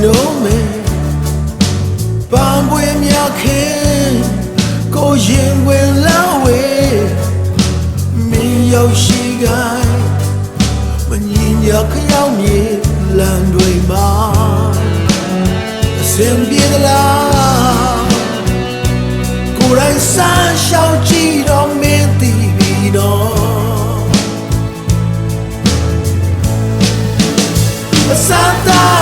နှုံးမယ်ပန်းပွေမြခင်ကိုရင်ဝင်လာဝေးမင်းရောက်ရှိကိုင်းမငင်းရခရောက်မြေလမ်းတွေမှာအစင်ပြေသလားကိုယ်တိုင်ဆန်းရှောက်ကြည့်တော့မင်းသိပြီတော့အစတာခ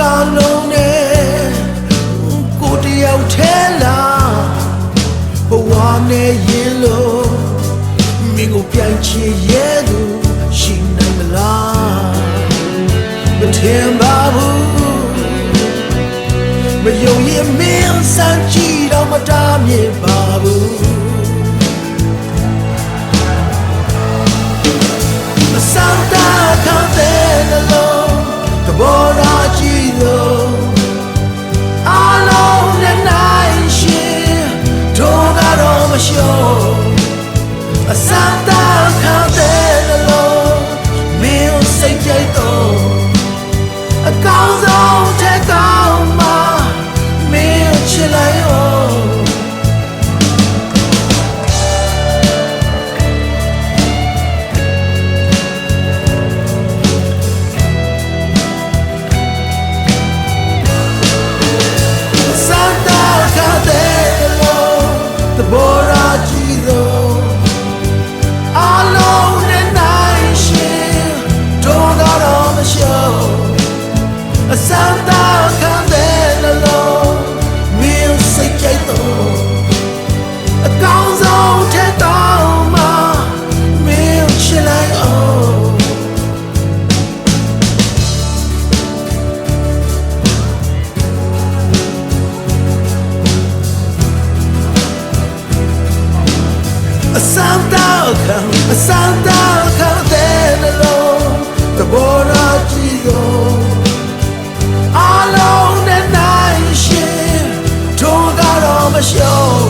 ကလုံးနဲ့ကိုတယောက်ထဲလာဘဝနဲ့ရင်လို့မိကိုပြိုင်ချင်ရဲ့သူရှိနိုင်မလားမထင်ပါဘူးမယုံရင်မင်းစမ်းကြည့်တော့မတားမြင်ပါဘူး မလျှော့အစ အစမ်းတောက်ခံအစမ်းတောက်ခံတဲ့နှလုံးတဘောရာကြည့်တော့အလုံးနဲ့နိုင်ရှင်တို့ကတော့မလျှော့